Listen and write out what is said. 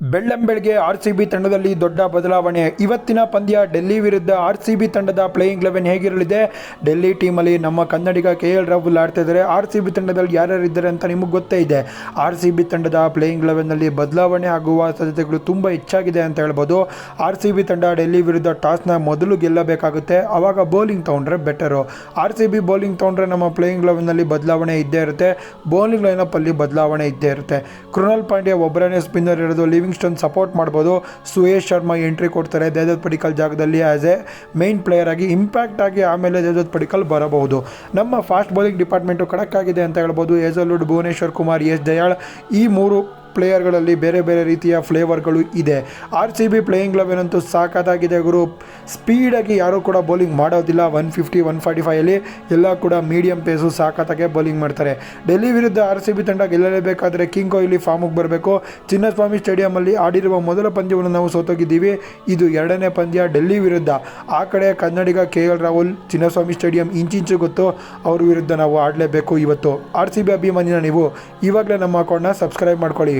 ಬೆಳ್ಳಂಬೆಳಗ್ಗೆ R C B ತಂಡದಲ್ಲಿ ದೊಡ್ಡ ಬದಲಾವಣೆ. ಇವತ್ತಿನ ಪಂದ್ಯ ಡೆಲ್ಲಿ ವಿರುದ್ಧ ಆರ್ ಸಿ ಬಿ ತಂಡದ ಪ್ಲೇಯಿಂಗ್ ಲೆವೆನ್ ಹೇಗಿರಲಿದೆ? ಡೆಲ್ಲಿ ಟೀಮಲ್ಲಿ ನಮ್ಮ ಕನ್ನಡಿಗ ಕೆ ಎಲ್ ರಾಹುಲ್ ಇದ್ದಾರೆ ಆರ್ ಸಿ ಬಿ ತಂಡದಲ್ಲಿ ಯಾರ್ಯಾರು ಇದ್ದಾರೆ ಅಂತ ನಿಮಗೆ ಗೊತ್ತೇ ಇದೆ. ಆರ್ ಸಿ ಬಿ ತಂಡದ ಪ್ಲೇಯಿಂಗ್ ಲೆವೆನ್ನಲ್ಲಿ ಬದಲಾವಣೆ ಆಗುವ ಸಾಧ್ಯತೆಗಳು ತುಂಬ ಹೆಚ್ಚಾಗಿದೆ ಅಂತ ಹೇಳ್ಬೋದು. ಆರ್ ಸಿ ಬಿ ತಂಡ ಡೆಲ್ಲಿ ವಿರುದ್ಧ ಟಾಸ್ನ ಮೊದಲು ಗೆಲ್ಲಬೇಕಾಗುತ್ತೆ. ಆವಾಗ ಬೌಲಿಂಗ್ ತೊಗೊಂಡ್ರೆ better. R C B bowling ತೊಗೊಂಡ್ರೆ ನಮ್ಮ ಪ್ಲೇಯಿಂಗ್ ಲೆವೆನ್ನಲ್ಲಿ ಬದಲಾವಣೆ ಇದ್ದೇ ಇರುತ್ತೆ. ಬೌಲಿಂಗ್ ಲೈನಪ್ಪಲ್ಲಿ ಬದಲಾವಣೆ ಇದ್ದೇ ಇರುತ್ತೆ. ಕೃಣಾಲ್ ಪಾಂಡ್ಯ ಒಬ್ಬರನೇ ಸ್ಪಿನ್ನರ್ ಇರೋದು ಲಿವಿಂಗ್ಸ್ಟನ್ ಸಪೋರ್ಟ್ ಮಾಡ್ಬೋದು. ಸುಯೇಶ್ ಶರ್ಮಾ ಎಂಟ್ರಿ ಕೊಡ್ತಾರೆ. ದೇವದತ್ ಪಡಿಕಲ್ ಜಾಗದಲ್ಲಿ ಆ್ಯಸ್ ಎ ಮೈನ್ ಪ್ಲೇಯರ್ ಆಗಿ ಇಂಪ್ಯಾಕ್ಟ್ ಆಗಿ ಆಮೇಲೆ ದೇವದತ್ ಪಡಿಕಲ್ ಬರಬಹುದು. ನಮ್ಮ ಫಾಸ್ಟ್ ಬೌಲಿಂಗ್ ಡಿಪಾರ್ಟ್ಮೆಂಟು ಕಡಕ್ಕಾಗಿದೆ ಅಂತ ಹೇಳ್ಬೋದು. Hazlewood Bhuvneshwar Kumar, S. Dayal ಈ ಮೂರು ಪ್ಲೇಯರ್ಗಳಲ್ಲಿ ಬೇರೆ ಬೇರೆ ರೀತಿಯ ಫ್ಲೇವರ್ಗಳು ಇದೆ. R C B playing eleven ಅಂತೂ ಗುರು. ಸ್ಪೀಡಾಗಿ ಯಾರೂ ಕೂಡ ಬೌಲಿಂಗ್ ಮಾಡೋದಿಲ್ಲ. ಒನ್ ಫಿಫ್ಟಿ, ಒನ್ ಫಾರ್ಟಿ ಫೈವಲ್ಲಿ ಎಲ್ಲ ಕೂಡ ಮೀಡಿಯಂ ಪೇಸು ಸಾಕತ್ತಾಗೆ ಬೌಲಿಂಗ್ ಮಾಡ್ತಾರೆ. ಡೆಲ್ಲಿ ವಿರುದ್ಧ ಆರ್ ಸಿ ಬಿ ತಂಡ ಗೆಲ್ಲಲೇಬೇಕಾದರೆ ಕಿಂಗ್ ಕೊಹ್ಲಿ ಫಾರ್ಮಿಗೆ ಬರಬೇಕು. ಚಿನ್ನಸ್ವಾಮಿ ಸ್ಟೇಡಿಯಮಲ್ಲಿ ಆಡಿರುವ ಮೊದಲ ಪಂದ್ಯವನ್ನು ನಾವು ಸೋತೋಗಿದ್ದೀವಿ. ಇದು ಎರಡನೇ ಪಂದ್ಯ ಡೆಲ್ಲಿ ವಿರುದ್ಧ. ಆ ಕಡೆ ಕನ್ನಡಿಗ K L Rahul, Chinnaswamy stadium ಇಂಚಿಂಚು ಗೊತ್ತು. ಅವ್ರ ವಿರುದ್ಧ ನಾವು ಆಡಲೇಬೇಕು ಇವತ್ತು. ಆರ್ ಸಿ ಬಿ ಅಭಿಮಾನಿನ ನೀವು. ಇವಾಗಲೇ ನಮ್ಮ ಅಕೌಂಟ್ನ ಸಬ್ಸ್ಕ್ರೈಬ್ ಮಾಡ್ಕೊಳ್ಳಿ.